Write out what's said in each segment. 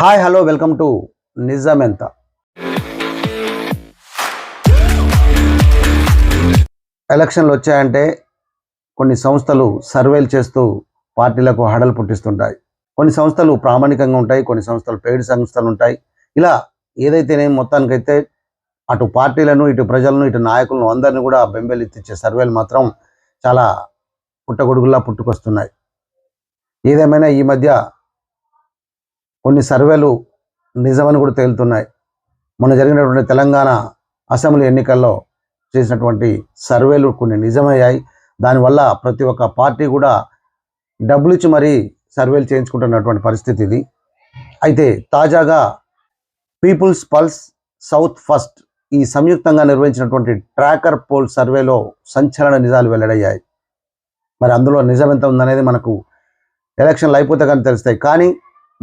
Hi hello welcome to నిజమెంత ఎంత? ఎలక్షన్లు వచ్చాయంటే కొన్ని సంస్థలు సర్వేలు చేస్తూ పార్టీలకు హడలు పుట్టిస్తుంటాయి. కొన్ని సంస్థలు ప్రామాణికంగా ఉంటాయి కొన్ని సంస్థలు పెయిడ్ సంస్థలు ఉంటాయి. ఇలా ఏదైతేనే మొత్తానికైతే అటు పార్టీలను ఇటు ప్రజలను ఇటు నాయకులను అందరిని కూడా బెంబేలెత్తిచ్చే సర్వేలు మాత్రం చాలా పుట్టగొడుగులా పుట్టుకొస్తున్నాయి. ఏదేమైనా ఈ మధ్య కొన్ని సర్వేలు నిజమని కూడా తేలుతున్నాయి. మొన్న జరిగినటువంటి తెలంగాణ అసెంబ్లీ ఎన్నికల్లో చేసినటువంటి సర్వేలు కొన్ని నిజమయ్యాయి. దానివల్ల ప్రతి ఒక్క పార్టీ కూడా డబ్బులు ఇచ్చి మరీ సర్వేలు చేయించుకుంటున్నటువంటి పరిస్థితి ఇది. అయితే తాజాగా పీపుల్స్ పల్స్ సౌత్ ఫస్ట్ ఈ సంయుక్తంగా నిర్వహించినటువంటి ట్రాకర్ పోల్ సర్వేలో సంచలన నిజాలు వెల్లడయ్యాయి. మరి అందులో నిజం ఎంత ఉందనేది మనకు ఎలక్షన్లు అయిపోతే కానీ తెలుస్తాయి. కానీ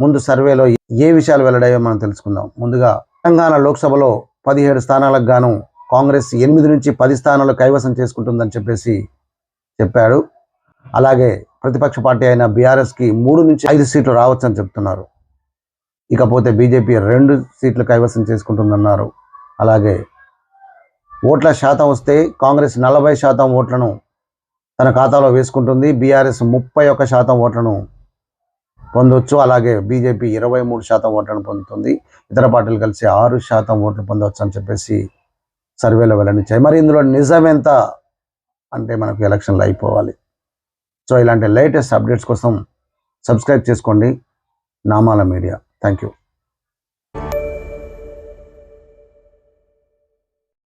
ముందు సర్వేలో ఏ విషయాలు వెల్లడాయో మనం తెలుసుకుందాం. ముందుగా తెలంగాణ లోక్సభలో పదిహేడు స్థానాలకు గాను కాంగ్రెస్ ఎనిమిది నుంచి పది స్థానాలు కైవసం చేసుకుంటుందని చెప్పేసి చెప్పాడు. అలాగే ప్రతిపక్ష పార్టీ అయిన బీఆర్ఎస్కి మూడు నుంచి ఐదు సీట్లు రావచ్చని చెప్తున్నారు. ఇకపోతే బీజేపీ రెండు సీట్లు కైవసం చేసుకుంటుందన్నారు. అలాగే ఓట్ల శాతం వస్తే కాంగ్రెస్ నలభై శాతం ఓట్లను తన ఖాతాలో వేసుకుంటుంది. బీఆర్ఎస్ ముప్పై ఒక్క శాతం ఓట్లను పొందొచ్చు. అలాగే బీజేపీ ఇరవై మూడు శాతం ఓట్లను పొందుతుంది. ఇతర పార్టీలు కలిసి ఆరు శాతం ఓట్లు పొందవచ్చు అని చెప్పేసి సర్వేలో వెల్లడించాయి. మరి ఇందులో నిజం ఎంత? అంటే మనకు ఎలక్షన్లు అయిపోవాలి. సో ఇలాంటి లేటెస్ట్ అప్డేట్స్ కోసం సబ్స్క్రైబ్ చేసుకోండి. నామాల మీడియా. Thank you